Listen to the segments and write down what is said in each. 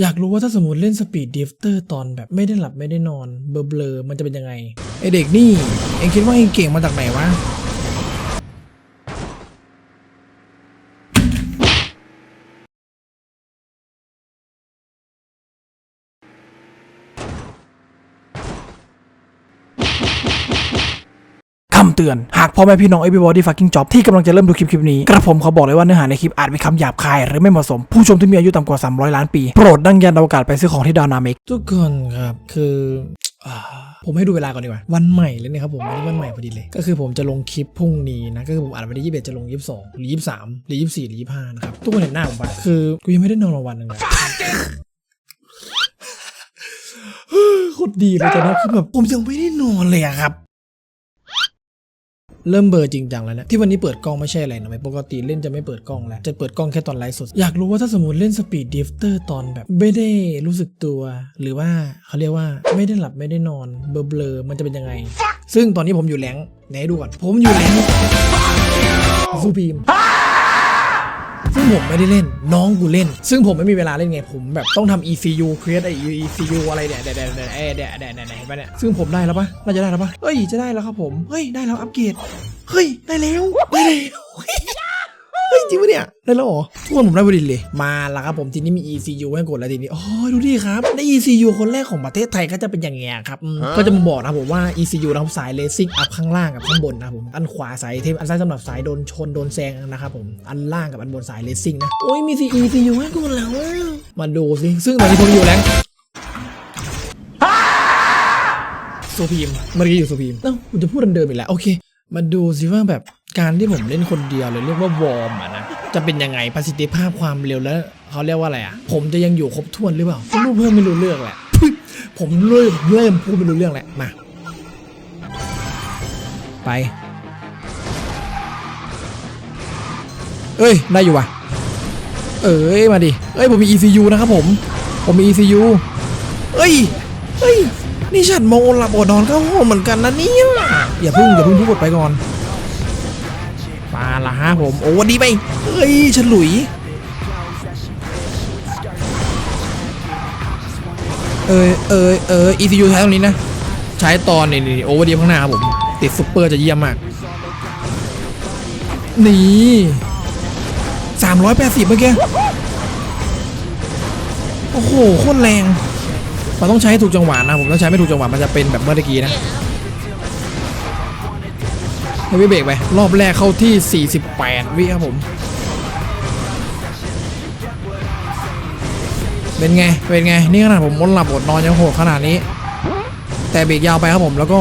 อยากรู้ว่าถ้าสมมติเล่นสปีดดิฟเตอร์ตอนแบบไม่ได้หลับไม่ได้นอน เบลอๆมันจะเป็นยังไงไอเด็กนี่ เองคิดว่าเองเก่งมาจากไหนวะ เตือน หากพ่อแม่พี่น้อง everybody fucking job ที่กำลังจะเริ่มดูคลิปคลิปนี้ กระผมขอบอกเลยว่าเนื้อหาในคลิปอาจมีคำหยาบคาย หรือไม่เหมาะสม ผู้ชมที่มีอายุต่ำกว่า 300 ล้านปี โปรดดังยันอวกาศไปซื้อของที่ดาวนาเมกทุกคนครับคือผมให้ดูเวลาก่อนดีกว่าวันใหม่เลยนะครับผมวันนี้วันใหม่พอดีเลย ก็คือผมจะลงคลิปพรุ่งนี้นะก็คือผมอ่านวันที่21จะลง22หรือ23หรือ24หรือ25นะครับทุกคนเห็นหน้าผมปะคือกูยังไม่ได้นอนมาวันหนึงเลยโคตรดีเลยตอนนี้คือแบบผมยังไม่ได้นอนเลยอะครับ เริ่มเบอร์จริงจังแล้วนะที่วันนี้เปิดกล้องไม่ใช่อะไรนะปกติเล่นจะไม่เปิดกล้องแล้ว จะเปิดกล้องแค่ตอนไลฟ์สด อยากรู้ว่าถ้าสมมติเล่นสปีดดิฟเตอร์ตอนแบบไม่ได้รู้สึกตัว หรือว่าเขาเรียกว่าไม่ได้หลับไม่ได้นอนเบลอเบลอมันจะเป็นยังไง ซึ่งตอนนี้ผมอยู่แหลงไหนดูก่อนผมอยู่แหลงซูบีม ผมไม่ได้เล่นน้องกูเล่น ซึ่งผมไม่มีเวลาเล่นไงผมแบบต้องทำ ECU create ไอ ECU อะไรเนี่ยเดี๋ยวเดี๋ยวเดี๋ยวเอ้ยเดี๋ยวเดี๋ยวเดี๋ยวเห็นปะเนี่ยซึ่งผมได้แล้วปะน่าจะได้แล้วปะเฮ้ยจะได้แล้วครับผมเฮ้ยได้แล้วอัปเกรดเฮ้ยได้แล้วได้แล้ว เฮ้ยจริงปะเนี่ยได้แล้วเหรอทุกคนผมได้พอดีเลยมาแล้วครับผมทีนี้มี ECU ให้กดแล้วทีนี้โอ้ยดูดิครับได้ ECU คนแรกของประเทศไทยก็จะเป็นอย่างเงี้ยครับอืมก็จะมาบอกนะครับผมว่า ECU นะครับสายเลซิ่งอัพข้างล่างกับข้างบนนะครับผมอันขวาสายเทมอันซ้ายสำหรับสายโดนชนโดนแซงนะครับผมอันล่างกับอันบนสายเลซิ่งนะโอ้ยมี ECU ให้กดแล้วอะมาดูสิซึ่งตอนนี้ผมอยู่แรงค์โซพีมเมื่อกี้อยู่โซพีมเอ้าคุณจะพูดเดิมๆอีกแล้ว โอเค มาดูสิว่าแบบ การที่ผมเล่นคนเดียวเลยเรียกว่าวอร์มอะนะจะเป็นยังไงประสิทธิภาพความเร็วแล้วเขาเรียกว่าอะไรอะผมจะยังอยู่ครบถ้วนหรือเปล่าลูกเพิ่มไม่รู้เรื่องแหละผมเริ่มเริ่มพูดไม่รู้เรื่องแหล้วมาไปเอ้ยได้อยู่ว่ะ เอ้ยมาดิเอ้ยผมมี ECU นะครับผม ผมมี ECU เอ้ยเฮ้ยนี่ฉันมองหลับอดนอนเข้าห้องเหมือนกันนะเนี่ยอย่าเพึ่งอย่าเพึ่งพูดไปก่อน ละฮะผม โอ้วันดีไปเฮ้ยฉลุย เออเออเออ ECU ใช้ตรงนี้นะ ใช้ตอนนี่นี่โอเวอร์ดีข้างหน้าครับผม ติดซุปเปอร์จะเยี่ยมมาก นี่สามร้อยแปดสิบเมื่อกี้โอ้โหโคตรแรง มันต้องใช้ถูกจังหวะนะผมถ้าใช้ไม่ถูกจังหวะมันจะเป็นแบบเมื่อกี้นะ ให้วิเบรกไป รอบแรกเข้าที่ 48 วิครับผม เป็นไง เป็นไง นี่ขนาดผมมดหลับอดนอนยังโหดขนาดนี้ แต่เบรกยาวไปครับผมแล้วก็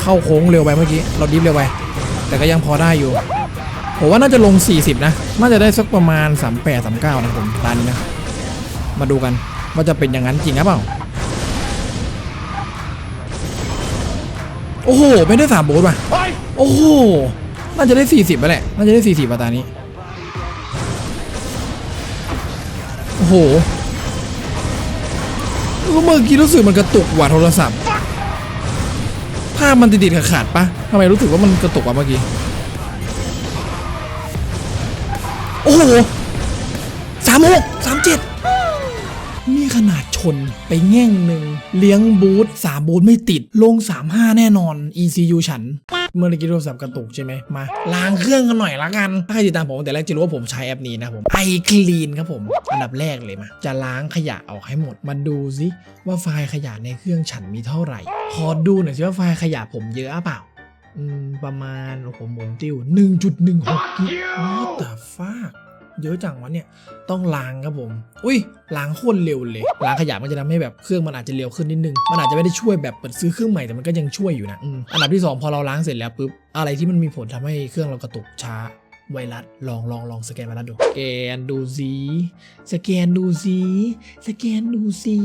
เข้าโค้งเร็วไปเมื่อกี้เราดิฟเร็วไป แต่ก็ยังพอได้อยู่ผมว่าน่าจะลง 40 นะ น่าจะได้สักประมาณ 38 39 นะผมตานนี้นะ มาดูกันว่าจะเป็นอย่างนั้นจริงหรือเปล่า อ้โห ไม่ได้สามโบสป่ะ โอ้โห น่าจะได้40ไปแหละ น่าจะได้40ป่ะตานี้ โอ้โหเมื่อกี้รู้สึกมันกระตุกว่ะโทรศัพท์ ภาพมันติดๆขาดๆปะทำไมรู้สึกว่ามันกระตุกว่ะเมื่อกี้ โอ้โหสามหก นไปแง่งหนึ่ง เลี้ยงบูธสามบูธไม่ติด ลง 35 แน่นอน ECU ฉัน เมื่อกี้โทรศัพท์กระตุกใช่ไหมมาล้างเครื่องกันหน่อยละกัน ถ้าใครติดตามผมแต่แรกจะรู้ว่าผมใช้แอปนี้นะผมไอคลีนครับผม อันดับแรกเลยมา จะล้างขยะออกให้หมด มาดูซิว่าไฟล์ขยะในเครื่องฉันมีเท่าไหร่ ขอดูหน่อยสิว่าไฟล์ขยะผมเยอะเปล่า อืมประมาณโอ้โหหมุนติ้ว1.16กิก What the fuck เยอะจังวะเนี่ยต้องล้างครับผม อุ้ยล้างโคตรเร็วเลยล้างขยะมันจะทำให้แบบเครื่องมันอาจจะเร็วขึ้นนิดนึงมันอาจจะไม่ได้ช่วยแบบเปิดซื้อเครื่องใหม่แต่มันก็ยังช่วยอยู่นะอืมอันดับที่สองพอเราล้างเสร็จแล้วปุ๊บอะไรที่มันมีผลทำให้เครื่องเรากระตุกช้าไวรัสลองลองลองสแกนไวรัสดูสแกนดูซิสแกนดูซิสแกนดูซิ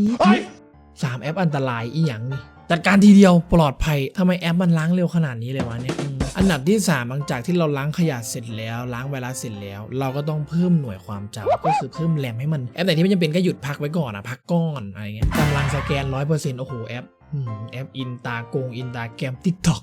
สามแอปอันตรายอีหยังนี่จัดการทีเดียวปลอดภัยทำไมแอปมันล้างเร็วขนาดนี้เลยวะเนี่ย อันดับที่ 3 หลังจากที่เราล้างขยะเสร็จแล้วล้างไวรัสเสร็จแล้ว เราก็ต้องเพิ่มหน่วยความจำก็คือเพิ่มแรมให้มันแอปไหนที่ไม่จำเป็นก็หยุดพักไว้ก่อนอะพักก้อนอะไรเงี้ยกำลังสแกนร้อยเปอร์เซ็นต์โอ้โหแอปแอปอินตาโกงอินตาแกรมทิกตอก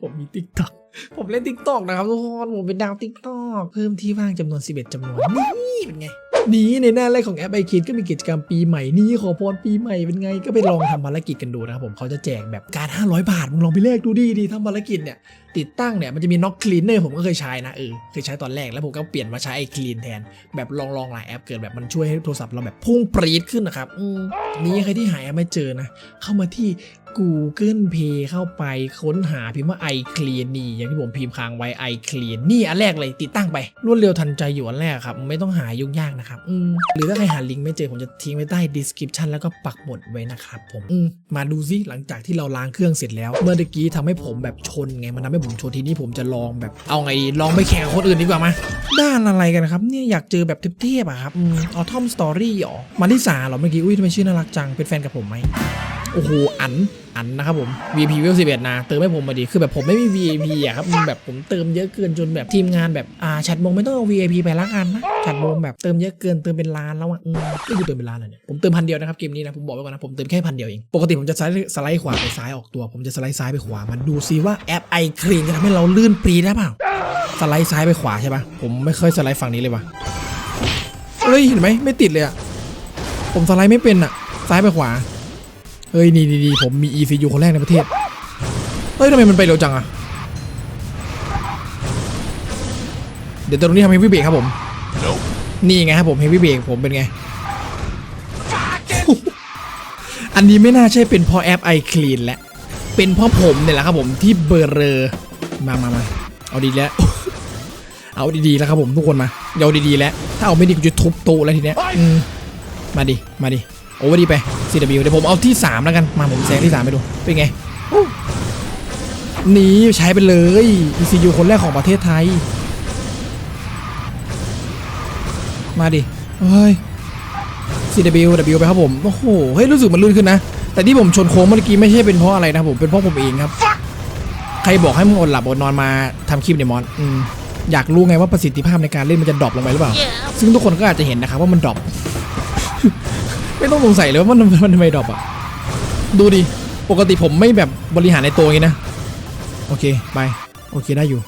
ผมมีติ๊กต็อก ผมเล่นติ๊กต็อกนะครับทุกคนผมเป็นดาวติ๊กต็อกเพิ่มที่ว่างจำนวน 11จำนวนนี่เป็นไงนี้ในหน้าแรกของแอปไอคิดก็มีกิจกรรมปีใหม่นี่ขอพรปีใหม่เป็นไงก็ไปลองทำภารกิจกันดูนะครับผมเขาจะแจกแบบการ 500 บาทมึงลองไปเลขดูดีดีทำภารกิจเนี่ยติดตั้งเนี่ยมันจะมีน็อกคลีนเนอร์ผมก็เคยใช้นะเออเคยใช้ตอนแรกแล้วผมก็เปลี่ยนมาใช้ไอคลีนแทน แบบลองลองหลายแอปเกิดแบบมันช่วยให้โทรศัพท์เราแบบพุ่งปรี๊ดขึ้นนะครับอืมนี่ใครที่หาแอปไม่เจอนะ เข้ามาที่ Google Play เข้าไปค้นหาพิมพ์ว่า iClean นี่อย่างที่ผมพิมพ์ค้างไว้ iClean นี่อันแรกเลยติดตั้งไป รวดเร็วทันใจอยู่อันแรกครับ ไม่ต้องหายุ่งยากนะครับอืมหรือถ้าใครหาลิงก์ไม่เจอผมจะทิ้งไว้ใต้ description แล้วก็ปักหมดไว้นะครับผมอืมมาดูซิหลังจากที่เราล้างเครื่องเสร็จแล้ว เมื่อกี้ทำให้ผมแบบชนไงมันทำให้ผมชนทีนี้ผมจะลองแบบเอาไงดีลองไปแข่งคนอื่นดีกว่ามาด้านอะไรกันครับเนี่ยอยากเจอแบบเทพๆอะครับอืมเอทอมสตอรี่หรอมาริสาหรอเมื่อกี้อุ้ยทำไมชื่อน่ารักจังเป็นแฟนกับผมไหม โอ้โหอันอันนะครับผม VP เวลสิบเอ็ดนะเติมให้ผมมาดีคือแบบผมไม่มี VIP อะครับมันแบบผมเติมเยอะเกินจนแบบทีมงานแบบอ่าแชทมงไม่ต้องเอา VIP ไปละกันนะแชทมงแบบเติมเยอะเกินเติมเป็นล้านแล้วอะอืมนี่คือเติมเป็นล้านเลยเนี่ยผมเติมพันเดียวนะครับเกมนี้นะผมบอกไว้ก่อนนะผมเติมแค่พันเดียวเองปกติผมจะสไลด์สไลด์ขวาไปซ้ายออกตัว ผมจะสไลด์ซ้ายไปขวามันดูซิว่าแอปไอคลีนจะทำให้เราลื่นปรีได้เปล่าสไลด์ซ้ายไปขวาใช่ปะผมไม่เคยสไลด์ฝั่งนี้เลยว่ะเฮ้ยเห็นไหมไม่ติดเลยอะผมสไลด์ไม่เป็นอะซ้ายไปขวา เฮ้ย นี่ดีๆผมมี ECU คนแรกในประเทศ เฮ้ยทำไมมันไปเร็วจังอะเดี๋ยวตรงนี้ทำเฮฟวี่เบรกครับผม นี่ไงครับผมเฮฟวี่เบรกผมเป็นไง อันนี้ไม่น่าใช่เป็นเพราะแอป iClean แหละ เป็นเพราะผมเนี่ยแหละครับผมที่เบอร์เรอมามามาเอาดีแล้ว เอาดีๆแล้วครับผมทุกคนมาเอาดีๆแล้ว ถ้าเอาไม่ดีกูจะทุบโต๊ะแล้วทีเนี้ยอืมมาดิ มาดิ โอ้ดีไป CW เดี๋ยวผมเอาที่ 3 แล้วกัน มาผมแซงที่ 3 ไปดู เป็นไงอู้นี่ใช้ไปเลย ECU คนแรกของประเทศไทย มาดิ เฮ้ย CW W ไปครับผม โอ้โห เฮ้ย รู้สึกมันลื่นขึ้นนะ แต่ที่ผมชนโค้งเมื่อกี้ไม่ใช่เป็นเพราะอะไรนะผม เป็นเพราะผมเองครับ ใครบอกให้มึงอดหลับอดนอนมาทำคลิปเนี่ยมอนอืมอยากรู้ไงว่าประสิทธิภาพในการเล่นมันจะดรอปลงไปหรือเปล่า ซึ่งทุกคนก็อาจจะเห็นนะครับว่ามันดรอป ไม่ต้องสงสัยเลยว่ามันมันทำไมดรอปอะ ดูดิ ปกติผมไม่แบบบริหารในตัวงนี้นะ โอเค ไป โอเคได้อยู่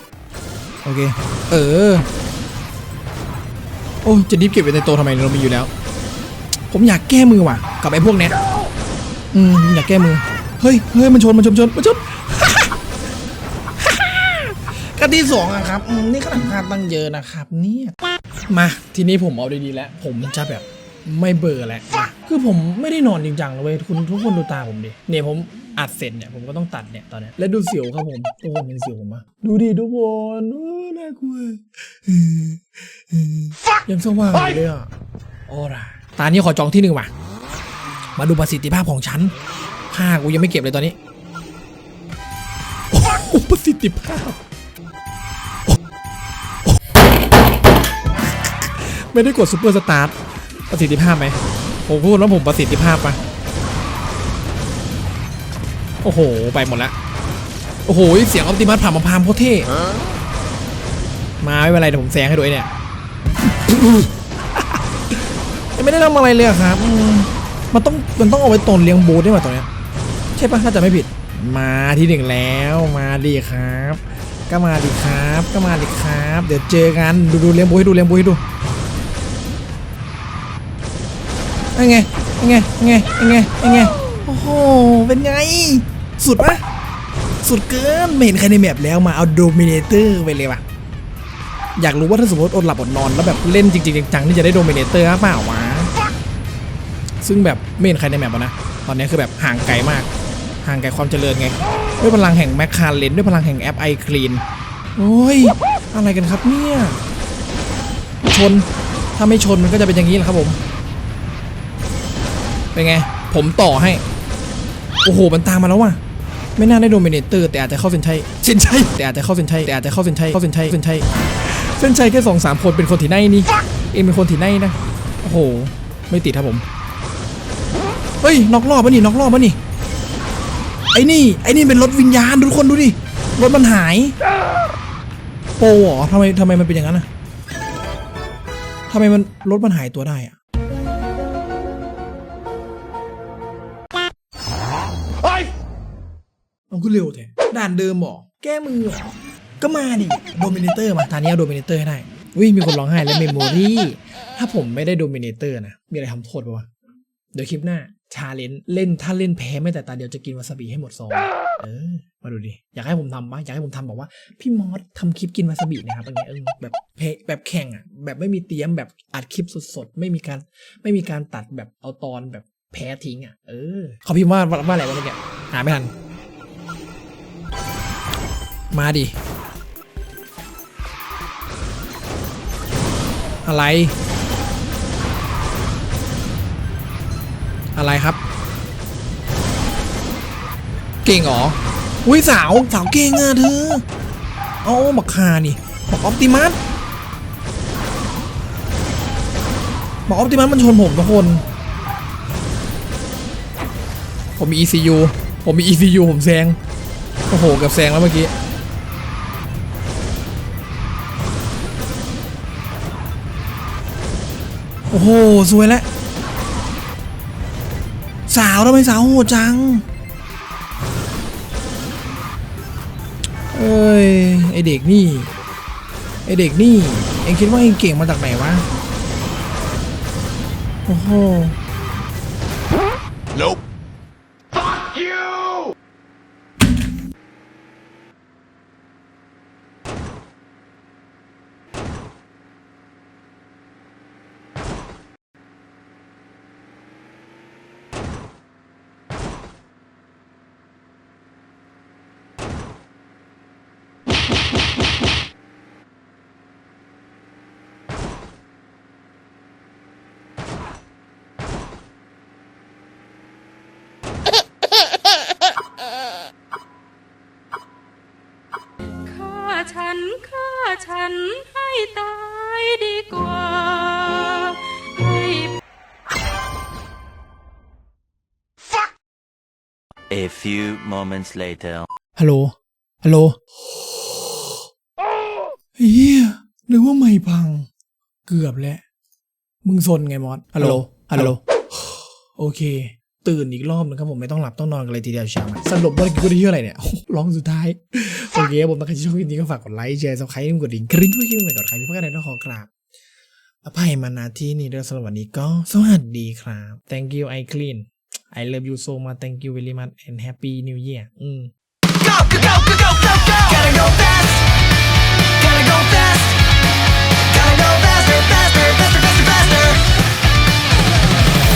โอเค เออ โอ้จะดิฟเก็บไว้ในตัวทำไมเรามีอยู่แล้ว ผมอยากแก้มือว่ะ กับไอ้พวกเนี้ย อืม อยากแก้มือ เฮ้ยเฮ้ยมันชน มันชนชนมันชนกันที่สองอะครับอืมนี่ขนาดพลาดตั้งเยอะนะครับ เนี่ย มา ทีนี้ผมเอาดีๆแล้ว ผมจะแบบไม่เบื่อแล้วมา คือผมไม่ได้นอนจริงจังเลยเว้ยคุณทุกคนดูตาผมดิเนี่ยผมอัดเสร็จเนี่ยผมก็ต้องตัดเนี่ยตอนเนี้ยแล้วดูเสียวครับผมทุกคนเห็นเสียวผมปะดูดิทุกคนเออน่ากลัวเออเออยังสว่างอยู่เลยอะโอ้ล่ะตานี้ขอจองที่หนึ่งมามาดูประสิทธิภาพของฉันผ้ากูยังไม่เก็บเลยตอนนี้โอ้โหประสิทธิภาพไม่ได้กดซูเปอร์สตาร์ทประสิทธิภาพไหม ผมพูดแล้วผมประสิทธิภาพปะโอ้โห ไปหมดละ โอ้โห เสียงออปติมัสผ่านมาพามโคตรเท่ มาไม่เป็นไรเดี๋ยวผมแซงให้ด้วยเนี่ย ยังไม่ได้ทำอะไรเลยครับ มันต้องมันต้องเอาไว้ตนเลี้ยงบูธได้ไหมตอนเนี้ย ใช่ปะถ้าจะไม่ผิด มาที่หนึ่งแล้วมาดีครับ ก็มาดีครับ ก็มาดีครับ เดี๋ยวเจอกันดูดูเลี้ยงบูธให้ดูเลี้ยงบูธให้ดู ยังไงยังไงยังไงยังไงยังไงโอ้โห เป็นไง สุดปะสุดเกินไม่เห็นใครในแมปแล้วมาเอาโดมิเนเตอร์ไปเลยว่ะ อยากรู้ว่าถ้าสมมติอดหลับอดนอนแล้วแบบเล่นจริงๆจังๆนี่จะได้โดมิเนเตอร์หรือเปล่าวะ ซึ่งแบบไม่เห็นใครในแมปอะนะ ตอนนี้คือแบบห่างไกลมาก ห่างไกลความเจริญไง ด้วยพลังแห่งแมคคาเลนด้วยพลังแห่งแอปไอคลีนโอ้ย อะไรกันครับเนี่ย ชน ถ้าไม่ชนมันก็จะเป็นอย่างนี้แหละครับผม เป็นไง ผมต่อให้ โอ้โห มันตามมาแล้วว่ะ ไม่น่าได้โดมิเนเตอร์ แต่อาจจะเข้าเส้นชัยเส้นชัยแต่อาจจะเข้าเส้นชัยแต่อาจจะเข้าเส้นชัยเข้าเส้นชัยเส้นชัยเส้นชัยแค่สองสามคนเป็นคนที่ไหนนี่ เองเป็นคนที่ไหนนะ โอ้โห ไม่ติดครับผม เฮ้ย นอกรอบปะนี่นอกรอบปะนี่ไอ้นี่ไอ้นี่เป็นรถวิญญาณทุกคนดูดิ รถมันหาย โปรเหรอทำไมทำไมมันเป็นอย่างนั้นอะทำไมมันรถมันหายตัวได้อะ เอาขึ้นเร็วแท้ด่านเดิมบอกแก้มือหรอก็มาดิโดมิเนเตอร์มาตอนนี้เอาโดมิเนเตอร์ให้ได้วิมีคนร้องไห้แล้วเมมโมรี่ถ้าผมไม่ได้โดมิเนเตอร์นะมีอะไรทำโทษปะวะเดี๋ยวคลิปหน้าชาเลนจ์เล่นถ้าเล่นแพ้ไม่แต่ตาเดียวจะกินวาซาบิให้หมดซองเออมาดูดิอยากให้ผมทำปะอยากให้ผมทำบอกว่าพี่มอสทำคลิปกินวาซาบินะครับอย่างเงี้ยเออแบบเพแบบแข่งอะแบบไม่มีเตรียมแบบอัดคลิปสดๆไม่มีการไม่มีการตัดแบบเอาตอนแบบแพ้ทิ้งอะเออเขาพิมพ์ว่าว่าอะไรวะเมื่อกี้หาไม่ทัน มาดิ อะไร อะไรครับ เก่งหรอ อุ้ยสาวสาวเก่งอะเธอเอาบักคานี่บอกออปติมัสบอกออปติมัสมันชนผมทุกคน ผมมี ECU ผมมี ECU ผมแซง โอ้โห กับแซงแล้วเมื่อกี้ โอ้โหสวยแล้วสาวทำไมสาวโหดจัง เอ้ย ไอเด็กนี่ ไอเด็กนี่ เองคิดว่าเองเก่งมาจากไหนวะ โอ้โห Nope. Fuck you! ฆ่าฉันฆ่า ฉันให้ตายดีกว่าให้ A few moments later. ฮัลโหล ฮัลโหลเฮียนึกว่าไม่พัง เกือบแล้ว มึงซนไงมอสฮัลโหล ฮัลโหล โอเค ตื่นอีกรอบนึงครับผมไม่ต้องหลับต้องนอนกันเลยทีเดียวเช้ามาสรุปว่ากูได้ที่อะไรเนี่ยร้องสุดท้ายโอเคครับผมถ้าใครชอบคลิปนี้ก็ฝากกดไลค์แชร์ซับสไครต์กดดิ่งกริ๊งเพื่อคลิปใหม่ก่อนใครพี่เพื่อนใดต้องขอกราบอภัยมาณที่นี้ด้วยสำหรับวันนี้ก็สวัสดีครับ thank you I clean I love you so much thank you very much and happy new year อืม go, go, go, go, go, go!